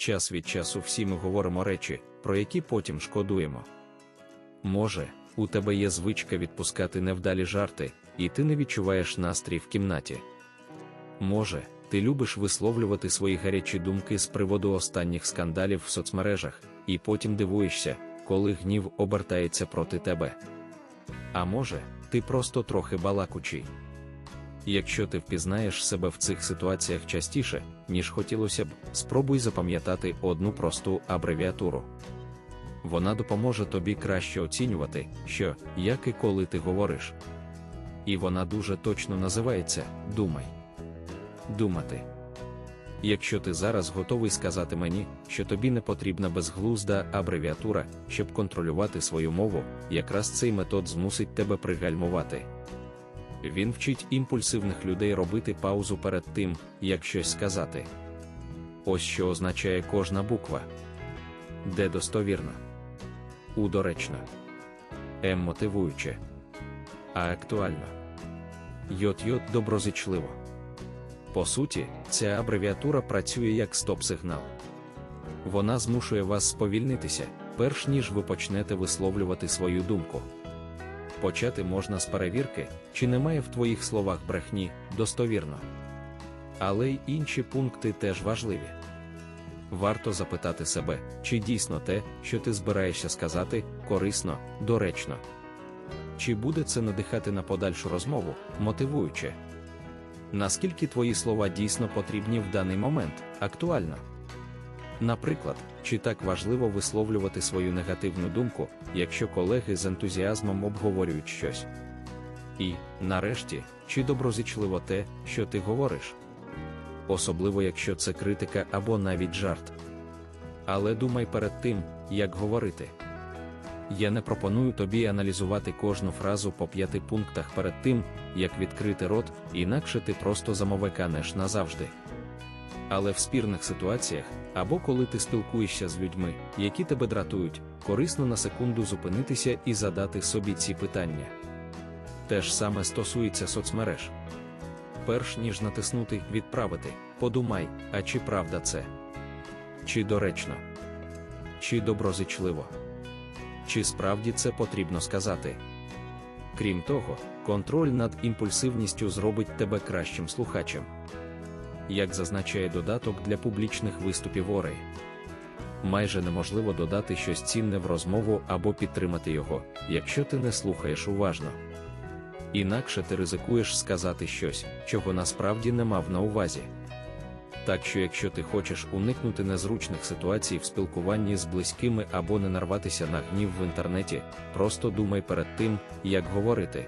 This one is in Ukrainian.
Час від часу всі ми говоримо речі, про які потім шкодуємо. Може, у тебе є звичка відпускати невдалі жарти, і ти не відчуваєш настрій в кімнаті. Може, ти любиш висловлювати свої гарячі думки з приводу останніх скандалів в соцмережах, і потім дивуєшся, коли гнів обертається проти тебе. А може, ти просто трохи балакучий. Якщо ти впізнаєш себе в цих ситуаціях частіше, ніж хотілося б, спробуй запам'ятати одну просту абревіатуру. Вона допоможе тобі краще оцінювати, що, як і коли ти говориш. І вона дуже точно називається Думай. Думати. Якщо ти зараз готовий сказати мені, що тобі не потрібна безглузда абревіатура, щоб контролювати свою мову, якраз цей метод змусить тебе пригальмувати. Він вчить імпульсивних людей робити паузу перед тим, як щось сказати. Ось що означає кожна буква. Де достовірно. У доречно. М мотивуюче. А актуально. Йот-йот доброзичливо. По суті, ця абревіатура працює як стоп-сигнал. Вона змушує вас сповільнитися, перш ніж ви почнете висловлювати свою думку. Почати можна з перевірки, чи немає в твоїх словах брехні, достовірно. Але й інші пункти теж важливі. Варто запитати себе, чи дійсно те, що ти збираєшся сказати, корисно, доречно. Чи буде це надихати на подальшу розмову, мотивуюче? Наскільки твої слова дійсно потрібні в даний момент, актуально? Наприклад, чи так важливо висловлювати свою негативну думку, якщо колеги з ентузіазмом обговорюють щось? І, нарешті, чи доброзичливо те, що ти говориш? Особливо якщо це критика або навіть жарт. Але думай перед тим, як говорити. Я не пропоную тобі аналізувати кожну фразу по п'яти пунктах перед тим, як відкрити рот, інакше ти просто замовиканеш назавжди. Але в спірних ситуаціях, або коли ти спілкуєшся з людьми, які тебе дратують, корисно на секунду зупинитися і задати собі ці питання. Те ж саме стосується соцмереж. Перш ніж натиснути Відправити, подумай, а чи правда це? Чи доречно? Чи доброзичливо? Чи справді це потрібно сказати? Крім того, контроль над імпульсивністю зробить тебе кращим слухачем. Як зазначає додаток для публічних виступів Ори. Майже неможливо додати щось цінне в розмову або підтримати його, якщо ти не слухаєш уважно. Інакше ти ризикуєш сказати щось, чого насправді не мав на увазі. Так що, якщо ти хочеш уникнути незручних ситуацій в спілкуванні з близькими або не нарватися на гнів в інтернеті, просто думай перед тим, як говорити.